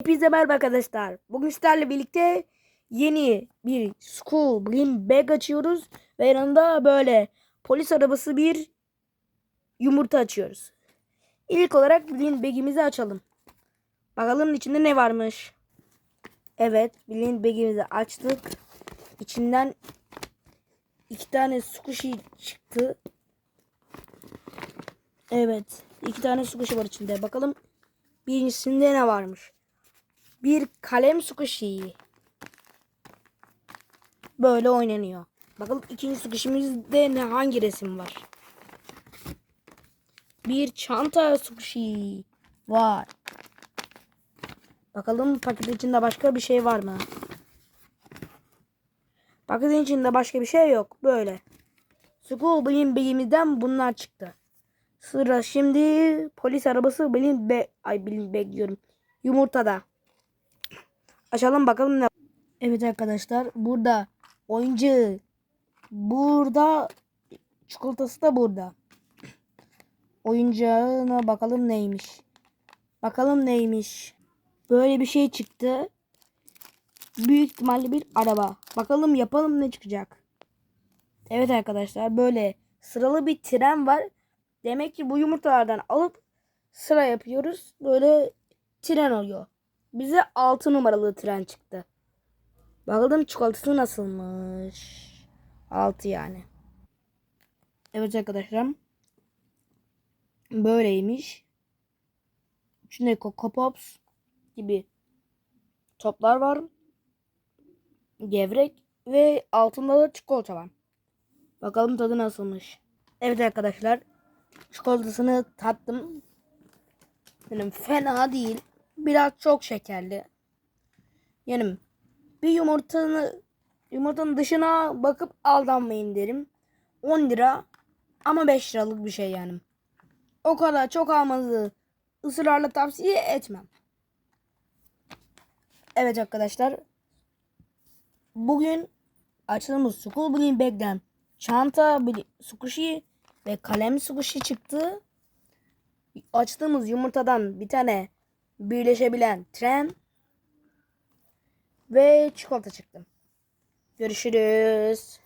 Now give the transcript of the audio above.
Hepinize merhaba arkadaşlar. Bugün sizlerle birlikte yeni bir school green bag açıyoruz. Ve yanında böyle polis arabası bir yumurta açıyoruz. İlk olarak green bag'imizi açalım. Bakalım içinde ne varmış. Evet green bag'imizi açtık. İçinden iki tane squishy çıktı. Evet. iki tane squishy var içinde. Bakalım birincisinde ne varmış. Bir kalem squishy. Böyle oynanıyor. Bakalım ikinci squishy'mizde ne hangi resim var? Bir çanta squishy var. Bakalım paketin içinde başka bir şey var mı? Paketin içinde başka bir şey yok. Böyle. School Bean Bag'imizden bunlar çıktı. Sıra şimdi polis arabası Bean Bag... Ay Bean Bag diyorum. Yumurtada. Açalım bakalım ne. Evet arkadaşlar burada oyuncu burada çikolatası da burada. Oyuncağına bakalım neymiş. Bakalım neymiş. Böyle bir şey çıktı. Büyük ihtimalle bir araba. Bakalım yapalım ne çıkacak. Evet arkadaşlar böyle sıralı bir tren var. Demek ki bu yumurtalardan alıp sıra yapıyoruz. Böyle tren oluyor. Bize 6 numaralı tren çıktı. Bakalım çikolatası nasılmış. 6 yani. Evet arkadaşlar. Böyleymiş. İçinde Coco Pops gibi toplar var. Gevrek ve altında da çikolata var. Bakalım tadı nasılmış. Evet arkadaşlar. Çikolatasını tattım. Yani fena değil. Biraz çok şekerli. Yani bir yumurtanı yumurtanın dışına bakıp aldanmayın derim. 10 lira ama 5 liralık bir şey yani. O kadar çok almanızı ısrarla tavsiye etmem. Evet arkadaşlar. Bugün açtığımız School Bling Bag'den çanta, squishy ve kalem squishy çıktı. Açtığımız yumurtadan bir tane birleşebilen tren ve çikolata çıktı. Görüşürüz.